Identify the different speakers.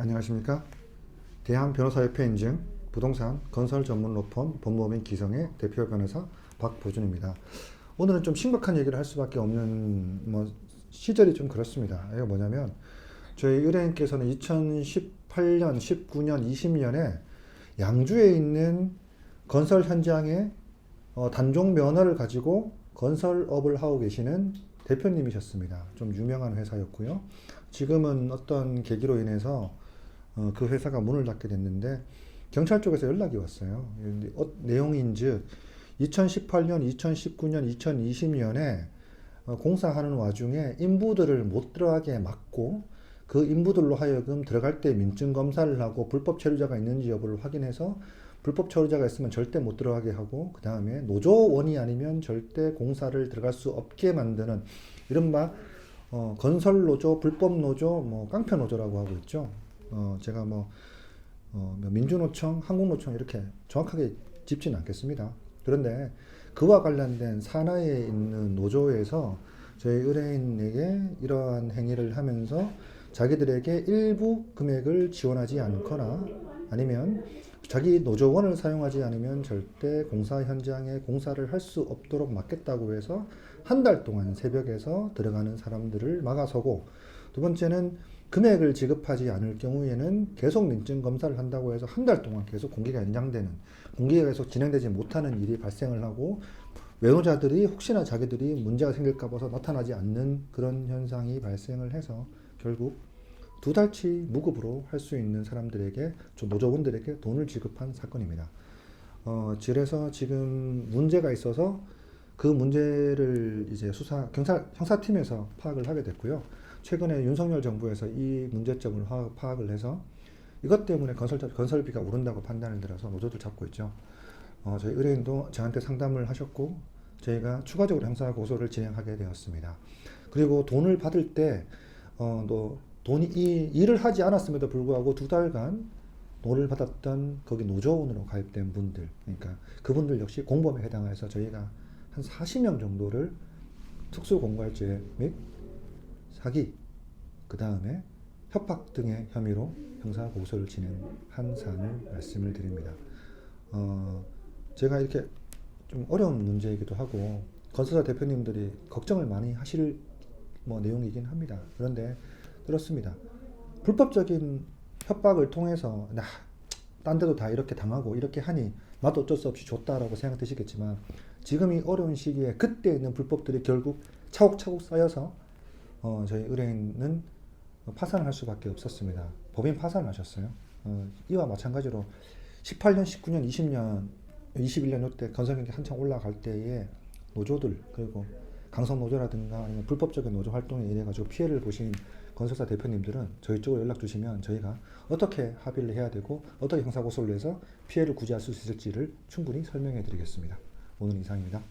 Speaker 1: 안녕하십니까? 대한 변호사협회 인증 부동산 건설 전문 로펌 법무법인 기성의 대표 변호사 박보준입니다. 오늘은 좀 심각한 얘기를 할 수밖에 없는 뭐 시절이 좀 그렇습니다. 이게 뭐냐면 저희 의뢰인께서는 2018년, 19년, 20년에 양주에 있는 건설 현장에 어, 단종 면허를 가지고 건설업을 하고 계시는 대표님이셨습니다. 좀 유명한 회사였고요. 지금은 어떤 계기로 인해서 어, 그 회사가 문을 닫게 됐는데 경찰 쪽에서 연락이 왔어요. 어, 내용인즉 2018년, 2019년, 2020년에 어, 공사하는 와중에 인부들을 못 들어가게 막고 그 인부들로 하여금 들어갈 때 민증 검사를 하고 불법 체류자가 있는지 여부를 확인해서 불법 체류자가 있으면 절대 못 들어가게 하고 그 다음에 노조원이 아니면 절대 공사를 들어갈 수 없게 만드는 이른바 어, 건설 노조, 불법 노조, 뭐 깡패 노조라고 하고 있죠. 어, 제가 뭐, 어, 뭐 민주노총, 한국노총 이렇게 정확하게 짚지는 않겠습니다. 그런데 그와 관련된 산하에 있는 노조에서 저희 의뢰인에게 이러한 행위를 하면서 자기들에게 일부 금액을 지원하지 않거나 아니면 자기 노조원을 사용하지 않으면 절대 공사 현장에 공사를 할 수 없도록 막겠다고 해서 한 달 동안 새벽에서 들어가는 사람들을 막아서고 두 번째는 금액을 지급하지 않을 경우에는 계속 민증 검사를 한다고 해서 한 달 동안 계속 공기가 연장되는 공기가 계속 진행되지 못하는 일이 발생을 하고 외노자들이 혹시나 자기들이 문제가 생길까 봐서 나타나지 않는 그런 현상이 발생을 해서 결국 두 달치 무급으로 할 수 있는 사람들에게 저 노조원들에게 돈을 지급한 사건입니다. 어, 그래서 지금 문제가 있어서 그 문제를 이제 수사 경찰 형사팀에서 파악을 하게 됐고요. 최근에 윤석열 정부에서 이 문제점을 화- 파악을 해서 이것 때문에 건설 건설비가 오른다고 판단을 들어서 노조들 잡고 있죠. 어, 저희 의뢰인도 저한테 상담을 하셨고 저희가 추가적으로 형사 고소를 진행하게 되었습니다. 그리고 돈을 받을 때 어, 또 돈이 이 일을 하지 않았음에도 불구하고 두 달간 돈을 받았던 거기 노조원으로 가입된 분들, 그러니까 그분들 역시 공범에 해당해서 저희가 한 40명 정도를 특수공갈죄 및 사기, 그 다음에 협박 등의 혐의로 형사 고소를 진행한 사안을 말씀을 드립니다. 어, 제가 이렇게 좀 어려운 문제이기도 하고 건설사 대표님들이 걱정을 많이 하실 뭐 내용이긴 합니다. 그런데 그렇습니다. 불법적인 협박을 통해서 나, 딴 데도 다 이렇게 당하고 이렇게 하니 나도 어쩔 수 없이 줬다라고 생각되시겠지만 지금 이 어려운 시기에 그때 있는 불법들이 결국 차곡차곡 쌓여서 어, 저희 의뢰인은 파산을 할 수밖에 없었습니다. 법인 파산을 하셨어요. 어, 이와 마찬가지로 18년, 19년, 20년, 21년 이때 건설 경기 한창 올라갈 때에 노조들 그리고 강성 노조라든가 아니면 불법적인 노조 활동에 인해 가지고 피해를 보신 건설사 대표님들은 저희 쪽으로 연락 주시면 저희가 어떻게 합의를 해야 되고 어떻게 형사 고소를 해서 피해를 구제할 수 있을지를 충분히 설명해 드리겠습니다. 오늘 이상입니다.